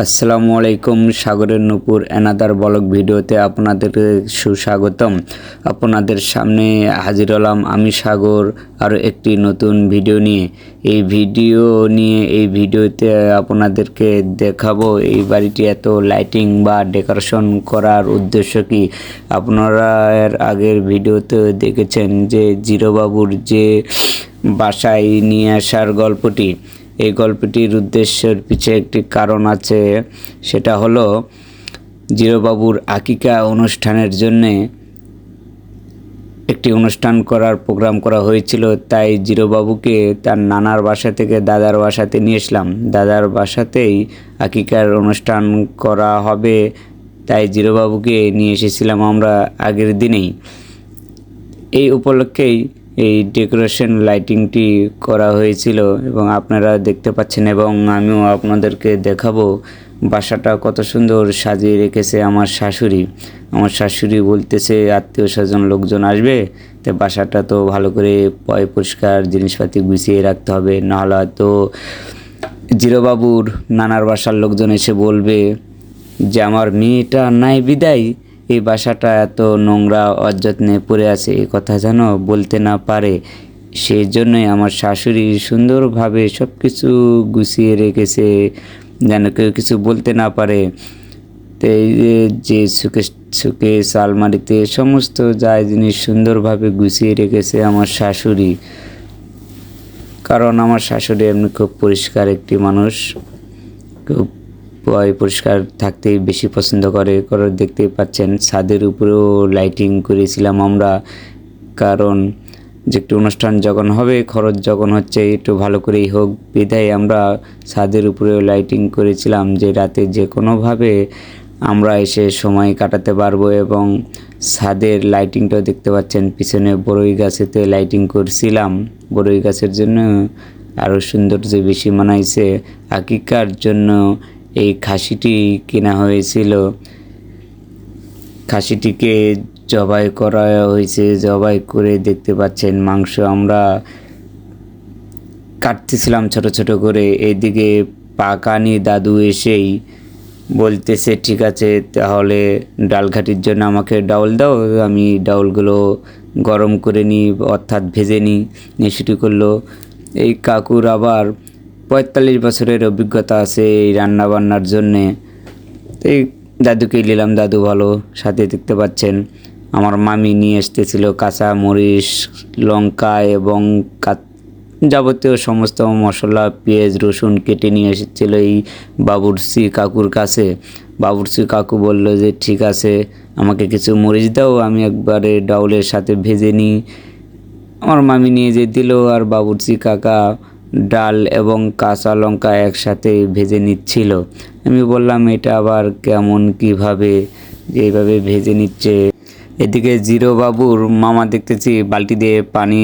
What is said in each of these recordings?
আসসালামু আলাইকুম, সাগরের নূপুর অ্যানাদার ব্লগ ভিডিওতে আপনাদেরকে সুস্বাগতম। আপনাদের সামনে হাজির হলাম আমি সাগর আরও একটি নতুন ভিডিও নিয়ে। এই ভিডিও নিয়ে, এই ভিডিওতে আপনাদেরকে দেখাবো এই বাড়িটি এত লাইটিং বা ডেকোরেশন করার উদ্দেশ্য কি? আপনারা এর আগের ভিডিওতে দেখেছেন যে জিরোবাবুর যে বাসায় নিয়ে আসার গল্পটি। এই গল্পটির উদ্দেশ্যের পিছে একটি কারণ আছে। সেটা হলো, জিরোবাবুর আকিকা অনুষ্ঠানের জন্যে একটি অনুষ্ঠান করার প্রোগ্রাম করা হয়েছিল। তাই জিরোবাবুকে তার নানার বাসা থেকে দাদার বাসাতে নিয়ে এসলাম দাদার বাসাতেই আকিকার অনুষ্ঠান করা হবে, তাই জিরোবাবুকে নিয়ে এসেছিলাম আমরা আগের দিনেই। এই উপলক্ষেই এই ডেকোরেশন লাইটিংটি করা হয়েছিল এবং আপনারা দেখতে পাচ্ছেন এবং আমিও আপনাদেরকে দেখাবো বাসাটা কত সুন্দর সাজিয়ে রেখেছে আমার শাশুড়ি। আমার শাশুড়ি বলতেছে, আত্মীয় স্বজন লোকজন আসবে, তো বাসাটা তো ভালো করে পয় পরিষ্কার জিনিসপাতি গুছিয়ে রাখতে হবে। নাহলে হয়তো জিরোবাবুর নানার বাসার লোকজন এসে বলবে যে, আমার মেয়েটা নাই বিদায় এই বাসাটা এত নোংরা, অযত্নে পড়ে আছে এই কথা যেন বলতে না পারে। সেই জন্যই আমার শাশুড়ি সুন্দরভাবে সব কিছু গুছিয়ে রেখেছে, যেন কেউ কিছু বলতে না পারে। তো এই যে- সুকে সুকেশ আলমারিতে সমস্ত যা জিনিস সুন্দরভাবে গুছিয়ে রেখেছে আমার শাশুড়ি। কারণ আমার শাশুড়ি এমনি খুব পরিষ্কার একটি মানুষ, খুব পরিষ্কার থাকতেই বেশি পছন্দ করে করে দেখতেই পাচ্ছেন। ছাদের উপরেও লাইটিং করেছিলাম আমরা, কারণ যে একটু অনুষ্ঠান যখন হবে, খরচ যখন হচ্ছে, একটু ভালো করেই হোক। বিধায় আমরা ছাদের উপরেও লাইটিং করেছিলাম যে রাতে যে কোনোভাবে আমরা এসে সময় কাটাতে পারব এবং ছাদের লাইটিংটাও দেখতে পাচ্ছেন। পিছনে বড়ই গাছেতে লাইটিং করছিলাম। বড়ই গাছের জন্য আরও সৌন্দর্য বেশি মানাইছে। আকিকার জন্য এই খাসিটি কেনা হয়েছিল। খাসিটিকে জবাই করা হয়েছে। জবাই করে দেখতে পাচ্ছেন মাংস আমরা কাটতেছিলাম ছোট ছোট করে। এইদিকে পাকানি দাদু এসেই বলতেছে, ঠিক আছে, তাহলে ডাল ঘাটির জন্য আমাকে ডাউল দাও। আমি ডাউলগুলো গরম করে নিই, অর্থাৎ ভেজে নিই। নিয়ে সেটি করল। এই কাকুর আবার পঁয়তাল্লিশ বছরের অভিজ্ঞতা আছে এই রান্না বান্নার জন্যে। এই দাদুকে নিলাম, দাদু ভালো, সাথে দেখতে পাচ্ছেন। আমার মামি নিয়ে এসতেছিল কাঁচা মরিচ, লঙ্কা এবং যাবতীয় সমস্ত মশলা, পেঁয়াজ, রসুন কেটে নিয়ে এসেছিল এই বাবুরসি কাকুর কাছে। বাবুরসি কাকু বলল যে, ঠিক আছে, আমাকে কিছু মরিচ দাও, আমি একবারে ডাউলের সাথে ভেজে নিই। আমার মামি নিয়ে যে দিল, আর বাবুর্চি কাকা ডাল এবং কাঁচা লঙ্কা একসাথে ভেজে নিচ্ছিল। আমি বললাম, এটা আবার কেমন, কীভাবে, এইভাবে ভেজে নিচ্ছে? এদিকে জিরো বাবুর মামা দেখতেছি বালতি দিয়ে পানি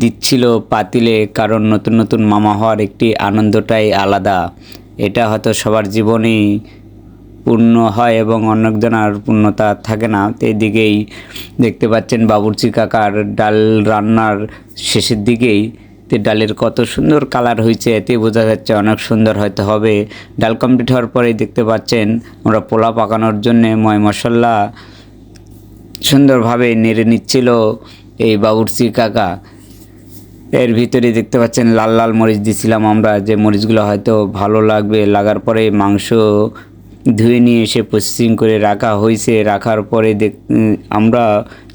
দিচ্ছিল পাতিলে, কারণ নতুন নতুন মামা হওয়ার একটি আনন্দটাই আলাদা। এটা হয়তো সবার জীবনেই পূর্ণ হয় এবং অনেকজনের পূর্ণতা থাকে না। তো এদিকেই দেখতে পাচ্ছেন বাবুর্চি কাকার ডাল রান্নার শেষের দিকেই তে ডালের কত সুন্দর কালার হয়েছে, এতে বোঝা যাচ্ছে অনেক সুন্দর হয়তো হবে। ডাল কমপ্লিট হওয়ার পরেই দেখতে পাচ্ছেন, আমরা পোলা পাকানোর জন্যে ময় মশলা সুন্দরভাবে নেড়ে নিচ্ছিল এই বাবুর্চি কাকা। এর ভিতরে দেখতে পাচ্ছেন, লাল লাল মরিচ দিছিলাম আমরা, যে মরিচগুলো হয়তো ভালো লাগবে, লাগার পরে মাংস ধুয়ে নিয়ে এসে প্রসেসিং করে রাখা হয়েছে। রাখার পরে দেখ আমরা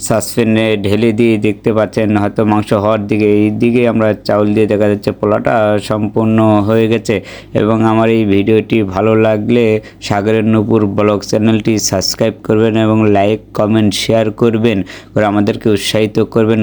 সাসপেনে ঢেলে দিয়ে দেখতে পাচ্ছেন, হয়তো মাংস হওয়ার দিকে, এই দিকে আমরা চাউল দিয়ে দেখা যাচ্ছে পোলাটা সম্পূর্ণ হয়ে গেছে। এবং আমার এই ভিডিওটি ভালো লাগলে সাগরের নূপুর ব্লগ চ্যানেলটি সাবস্ক্রাইব করবেন এবং লাইক কমেন্ট শেয়ার করবেন। করে আমাদেরকে উৎসাহিত করবেন।